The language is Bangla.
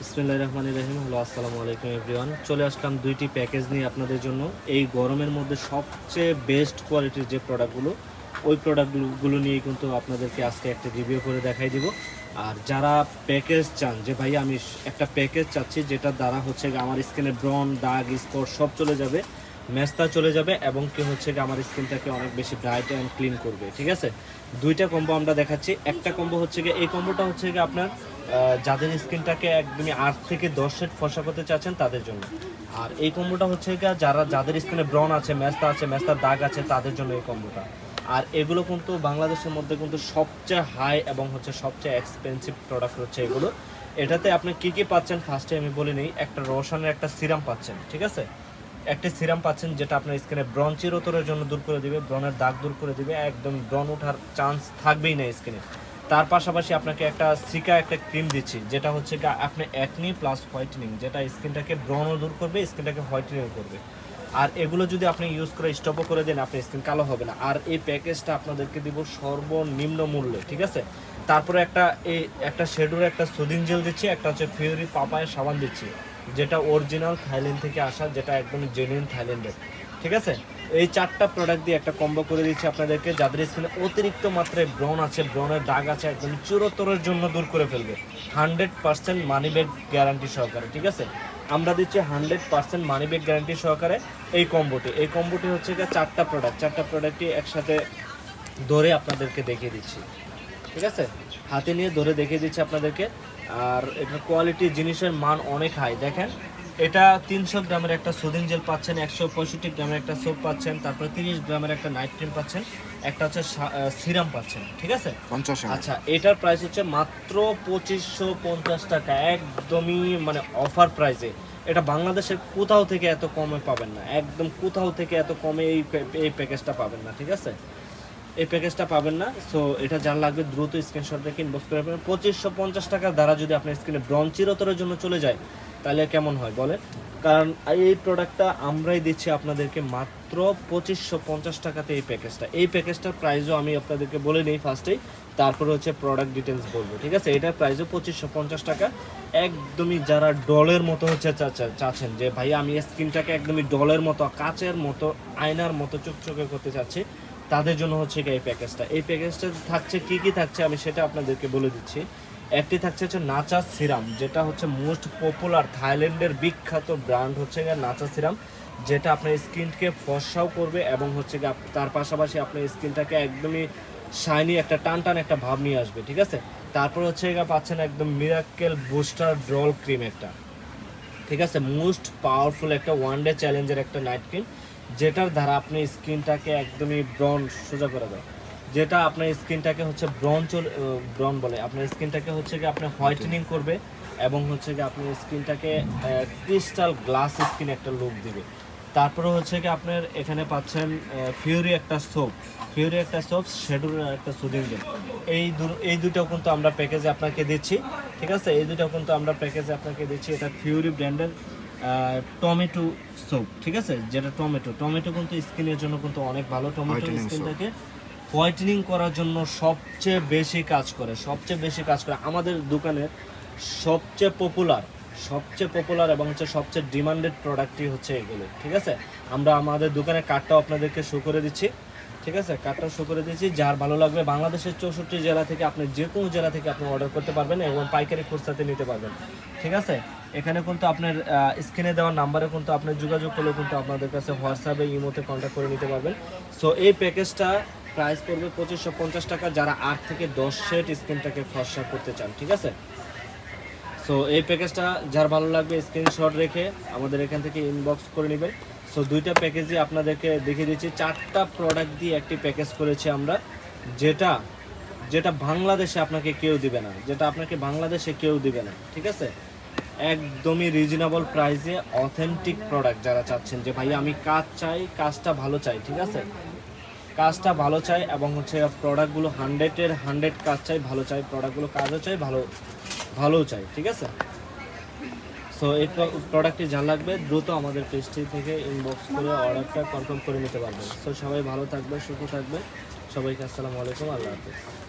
বিসমিল্লাহ রহমান রহিম। হ্যালো, আসসালামু আলাইকুম এভরিওয়ান। চলে আসলাম দুইটি প্যাকেজ নিয়ে আপনাদের জন্য। এই গরমের মধ্যে সবচেয়ে বেস্ট কোয়ালিটির যে প্রোডাক্টগুলো, ওই প্রোডাক্টগুলো নিয়েই কিন্তু আপনাদেরকে আজকে একটা রিভিউ করে দেখাই দিব। আর যারা প্যাকেজ চান, যে ভাই আমি একটা প্যাকেজ চাচ্ছি, যেটার দ্বারা হচ্ছে আমার স্কিনের ব্রন দাগ, স্পট সব চলে যাবে, মেস্তা চলে যাবে এবং কি হচ্ছে আমার স্কিনটাকে অনেক বেশি ব্রাইট অ্যান্ড ক্লিন করবে, ঠিক আছে? দুইটা কম্বো আমরা দেখাচ্ছি। একটা কম্বো হচ্ছে গিয়ে, এই কম্বোটা হচ্ছে গিয়ে আপনার যাদের স্কিনটাকে একদমই আট থেকে দশ সেট ফসা করতে চাচ্ছেন তাদের জন্য। আর এই কম্বোটা হচ্ছে যারা, যাদের স্কিনে ব্রন আছে, মেস্তা আছে, মেস্তার দাগ আছে, তাদের জন্য এই কম্বোটা। আর এগুলো কিন্তু বাংলাদেশের মধ্যে কিন্তু সবচেয়ে হাই এবং হচ্ছে সবচেয়ে এক্সপেন্সিভ প্রোডাক্ট হচ্ছে এগুলো। এটাতে আপনি কি কি পাচ্ছেন ফার্স্টে আমি বলে নিই, একটা রোশনের একটা সিরাম পাচ্ছেন, ঠিক আছে? একটা সিরাম পাচ্ছেন যেটা আপনার স্কিনে ব্রন চিরতরের জন্য দূর করে দিবে ব্রনের দাগ দূর করে দিবে, একদম ব্রন ওঠার চান্স থাকবেই না স্কিনে। তার পাশাপাশি আপনাকে একটা সিকা, একটা ক্রিম দিচ্ছি, যেটা হচ্ছে আপনি অ্যাকনি প্লাস হোয়াইটেনিং যেটা স্কিনটাকে ব্রনও দূর করবে, স্কিনটাকে হোয়াইটেনিং করবে। আর এগুলো যদি আপনি ইউজ করে স্টপও করে দেন আপনার স্কিন কালো হবে না। আর এই প্যাকেজটা আপনাদেরকে দিব সর্বনিম্ন মূল্যে, ঠিক আছে? তারপরে একটা এই একটা শেডুর একটা সুদিন জেল দিচ্ছি, একটা হচ্ছে ফিউরি পাপায়ের সাবান দিচ্ছি, যেটা অরিজিনাল থাইল্যান্ড থেকে আসা, যেটা একদম জেনুইন থাইল্যান্ডের ঠিক আছে? এই চারটা প্রোডাক্ট দিয়ে একটা কম্বো করে দিচ্ছি আপনাদেরকে। যাদের স্কিনে অতিরিক্ত মাত্রায় ব্রন আছে ব্রনের দাগ আছে, একদম চিরতরের জন্য দূর করে ফেলবে। Hundred percent money back guarantee সহকারে, ঠিক আছে? আমরা দিচ্ছি hundred percent money back guarantee সহকারে এই কম্বোটি এই কম্বোটি হচ্ছে গিয়ে চারটা প্রোডাক্ট চারটা প্রোডাক্টই একসাথে ধরে আপনাদেরকে দেখিয়ে দিচ্ছি। ঠিক আছে? হাতে নিয়ে ধরে দেখিয়ে দিচ্ছি আপনাদেরকে। আর এটার কোয়ালিটি জিনিসের মান অনেক হাই দেখেন এটা তিনশো গ্রামের একটা সুদিন জেল পাচ্ছেন একশো পঁয়ষট্টি গ্রামের একটা সোপ পাচ্ছেন তারপরে তিরিশ গ্রামের একটা নাইট ক্রিম পাচ্ছেন একটা হচ্ছে সিরাম পাচ্ছেন ঠিক আছে? পঞ্চাশ আচ্ছা এটার প্রাইস হচ্ছে মাত্র পঁচিশশো পঞ্চাশ টাকা একদমই মানে অফার প্রাইসে এটা বাংলাদেশের কোথাও থেকে এত কমে পাবেন না একদম কোথাও থেকে এত কমে এই এই প্যাকেজটা পাবেন না ঠিক আছে? এই প্যাকেজটা পাবেন না সো এটা যার লাগবে দ্রুত স্ক্রিনশট রেখে ইনবক্স করে পাবেন পঁচিশশো পঞ্চাশ টাকার দ্বারা যদি আপনার স্ক্রিনে ব্রন চিরতরের জন্য চলে যায় তাহলে কেমন হয় বলেন? কারণ এই প্রোডাক্টটা আমরাই দিচ্ছি আপনাদেরকে মাত্র পঁচিশশো পঞ্চাশ টাকাতে এই প্যাকেজটা এই প্যাকেজটার প্রাইসও আমি আপনাদেরকে বলে নিই ফার্স্টেই তারপরে হচ্ছে প্রোডাক্ট ডিটেলস বলব, ঠিক আছে? এটার প্রাইসও পঁচিশশো পঞ্চাশ টাকা। একদমই যারা ডলের মতো হচ্ছে চাচ্ছেন, যে ভাই আমি স্কিনটাকে একদমই ডলের মতো, কাচের মতো, আয়নার মতো চকচকে করতে চাচ্ছি, তাদের জন্য হচ্ছে এই প্যাকেজটা এই প্যাকেজটা থাকছে, কি কি থাকছে আমি সেটা আপনাদেরকে বলে দিচ্ছি। একটি থাকছে হচ্ছে নাচা সিরাম, যেটা হচ্ছে মোস্ট পপুলার থাইল্যান্ডের বিখ্যাত ব্র্যান্ড হচ্ছে গিয়ে নাচা সিরাম, যেটা আপনার স্কিনকে ফর্সাও করবে এবং হচ্ছে গিয়ে তার পাশাপাশি আপনার স্কিনটাকে একদমই শাইনি একটা টান টান একটা ভাব নিয়ে আসবে, ঠিক আছে? তারপর হচ্ছে গিয়ে পাচ্ছেন একদম মিরাক্কেল বুস্টার ড্রল ক্রিম একটা, ঠিক আছে? মোস্ট পাওয়ারফুল একটা ওয়ান ডে চ্যালেঞ্জের একটা নাইট ক্রিম যেটার দ্বারা আপনি স্কিনটাকে একদমই ব্রন সোজা করে দেয়। যেটা আপনার স্কিনটাকে হচ্ছে ব্রন চল ব্রন বলে। আপনার স্কিনটাকে হচ্ছে কি আপনার হোয়াইটেনিং করবে এবং হচ্ছে কি আপনার স্কিনটাকে ক্রিস্টাল গ্লাস স্কিন একটা লুক দিবে। তারপরে হচ্ছে কি আপনার এখানে পাচ্ছেন ফিউরি একটা সোপ ফিউরি একটা সোপ শেডুর একটা সুদিং জেল এই দু- এই দুটো কিন্তু আমরা প্যাকেজে আপনাকে দিচ্ছি ঠিক আছে? এই দুটো কিন্তু আমরা প্যাকেজে আপনাকে দিচ্ছি এটা ফিউরি ব্র্যান্ডের টমেটো সোপ ঠিক আছে? যেটা টমেটো। টমেটো কিন্তু স্কিনের জন্য কিন্তু অনেক ভালো। টমেটো স্কিনটাকে হোয়াইটেনিং করার জন্য সবচেয়ে বেশি কাজ করে, সবচেয়ে বেশি কাজ করে। আমাদের দোকানের সবচেয়ে পপুলার সবচেয়ে পপুলার এবং হচ্ছে সবচেয়ে ডিমান্ডেড প্রোডাক্টই হচ্ছে এগুলো, ঠিক আছে? আমরা আমাদের দোকানের কার্ডটাও আপনাদেরকে শো করে দিচ্ছি, ঠিক আছে? কার্ডটা শো করে দিচ্ছি, যার ভালো লাগবে বাংলাদেশের চৌষট্টি জেলা থেকে আপনি যে কোনো জেলা থেকে আপনি অর্ডার করতে পারবেন এবং পাইকারি খুচরাতে নিতে পারবেন, ঠিক আছে? এখানে কিন্তু আপনার স্ক্রিনে দেওয়ার নাম্বারে কিন্তু আপনি যোগাযোগ করলেও কিন্তু আপনাদের কাছে হোয়াটসঅ্যাপে ইমোতে কন্ট্যাক্ট করে নিতে পারবেন। সো এই প্যাকেজটা প্রাইস পড়বে পঁচিশশো পঞ্চাশ টাকা। যারা আট থেকে দশ সেট স্ক্রিনটাকে ফর্সা করতে চান, ঠিক আছে? সো এই প্যাকেজটা যার ভালো লাগবে স্ক্রিনশট রেখে আমাদের এখান থেকে ইনবক্স করে নেবেন। সো দুইটা প্যাকেজই আপনাদেরকে দেখিয়ে দিচ্ছি। চারটা প্রোডাক্ট দিয়ে একটি প্যাকেজ করেছি আমরা, যেটা যেটা বাংলাদেশে আপনাকে কেউ দিবে না, যেটা আপনাকে বাংলাদেশে কেউ দিবে না, ঠিক আছে? একদমই রিজনেবল প্রাইসে অথেন্টিক প্রোডাক্ট যারা চাচ্ছেন যে ভাই আমি কাজ চাই, কাজটা ভালো চাই, ঠিক আছে? কাজটা ভালো চাই এবং হচ্ছে প্রোডাক্টগুলো হান্ড্রেডের হান্ড্রেড কাজ চাই, ভালো চাই প্রোডাক্টগুলো কাজও চাই, ভালো, ভালোও চাই, ঠিক আছে? সো এই প্রোডাক্টটি যা লাগবে, দ্রুত আমাদের পেজটি থেকে ইনবক্স করে অর্ডারটা কনফার্ম করে নিতে পারবেন। সো সবাই ভালো থাকবে, সুস্থ থাকবে। সবাইকে আসসালামু আলাইকুম, আল্লাহ হাফিজ।